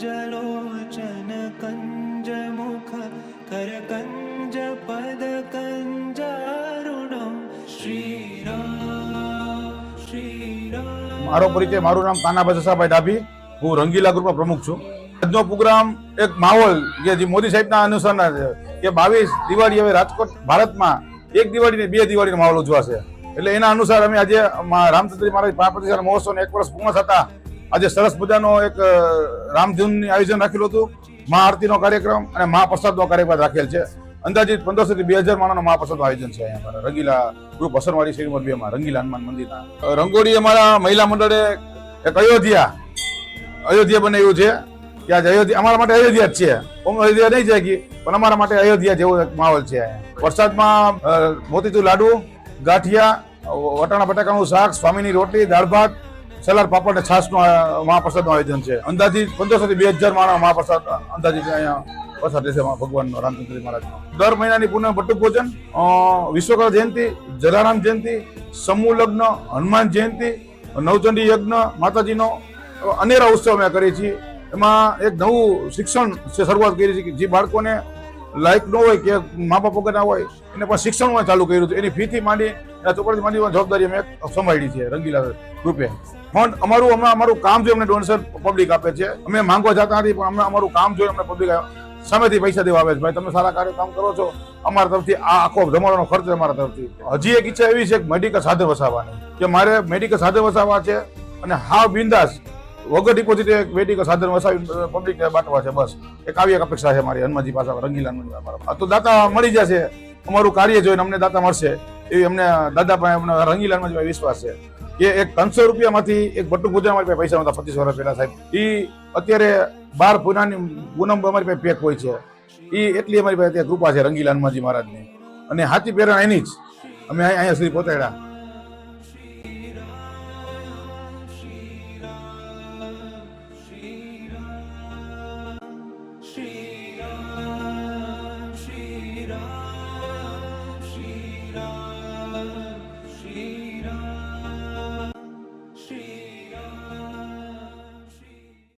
कञ्जलोचन कञ्जमुख करकञ्जपदकञ्जारुणं श्रीरा મારો પરિચય, મારું નામ કાનાભા જસાભાઈ ડાભી. હું રંગીલા ગ્રુપનો પ્રમુખ છું. આજનો પ્રોગ્રામ એક માહોલ જે મોદી સાહેબના અનુસરણા છે. કે બાવીસ દિવાળી હવે રાજકોટ, ભારતમાં એક દિવાળી ને બે દિવાળીનો માહોલ ઉજવાશે. એટલે એના અનુસાર અમે આજે રામચંદ્રી મહારાજ પ્રાણ પ્રતિષ્ઠા મહોત્સવને એક વર્ષ પૂર્ણ થતા આજે સરસ મજાનો એક અ, આયોજન રાખેલું હતું. મહાઆરતીનો કાર્યક્રમ અને મહાપ્રસાદનો કાર્યક્રમ રાખેલ છે. અંદાજિત પંદરસો થી બે હજાર માણસનું મહાપ્રસાદનું આયોજન છે અહીંયા અમારા રંગીલા ગ્રુપ હસનવાડી શ્રી નંબર બેમાં રંગીલા હનુમાન મંદિરના. રંગોળી અમારા મહિલા મંડળે એક અયોધ્યા અયોધ્યા બનાવ્યું છે. કે આજે અયોધ્યા અમારા માટે અયોધ્યા જ છે. ઓમ અયોધ્યા નહીં જાય પણ અમારા માટે અયોધ્યા જેવો એક માહોલ છે. વરસાદમાં મોતીચૂર લાડુ ગાંઠિયા વટાણા બટાકાનું શાક સ્વામીની રોટલી દાળ ભાત સલાડ પાપડ અને છાશનું મહાપ્રસાદનું આયોજન છે. અંદાજિત પંદરસો થી બે હજાર માણસ મહાપ્રસાદ અંદાજિત અહીંયા પ્રસાદ રહેશે ભગવાન ભગવાનનો રામચંદ્ર મહારાજ. દર મહિનાની પૂર્ણ ભટ્ટુ ભોજન અ, વિશ્વકર્મા જયંતિ જલારામ જયંતિ સમૂહ લગ્ન હનુમાન જયંતિ નવચંડી યજ્ઞ માતાજીનો અનેરા ઉત્સવ અમે કરીએ છીએ. એમાં એક નવું શિક્ષણ શરૂઆત કરી છે કે જે બાળકોને લાયક ન હોય કે મા બાપ વગરના હોય, એને પણ શિક્ષણ અમે ચાલુ કર્યું હતું. એની ફીથી માંડી, એના ચોપડીથી માંડી જવાબદારી અમે સંભાળી છે, રંગીલા ગ્રુપે પણ અમારું હમણાં અમારું કામ જોઈ અમને ડોનેશન પબ્લિક આપે છે. અમે માંગવા જતા નથી, પણ અમે અમારું કામ જોઈ અમને પબ્લિક સામેથી પૈસા દેવા આવે છે. ભાઈ, તમે સારા કાર્ય કામ કરો છો. અમારા તરફથી આ આખો જમાડવાનો ખર્ચ અમારા તરફથી. હજી એક ઈચ્છા એવી છે કે મેડિકલ સાધન વસાવવાની. કે મારે મેડિકલ સાધન વસાવવા છે અને હાવ બિંદાસ વગર ડિપોઝિટ એક મેડિકલ સાધન વસાવી પબ્લિકને બાંટવા છે, બસ. એક આવી એક અપેક્ષા છે મારી, હનુમાનજી પાસે રંગીલા તો દાતા મળી જશે. અમારું કાર્ય જોઈને અમને દાતા મળશે. એવી અમને દાદા પાસે અમને રંગીલા હનુમાનજી પાસે વિશ્વાસ છે. કે એક ત્રણસો રૂપિયામાંથી એક બટુ પૂજા અમારી પાસે પૈસા નતા પચીસ વર્ષ પહેલા સાહેબ. એ અત્યારે બાર પૂનાની પૂનમ અમારી પાસે પેક હોય છે. એ એટલી અમારી પાસે કૃપા છે રંગીલા હનુમાનજી મહારાજની. અને હાથી પ્રેરણા એની જ. અમે અહીંયા સુધી પહોંચાડ્યા.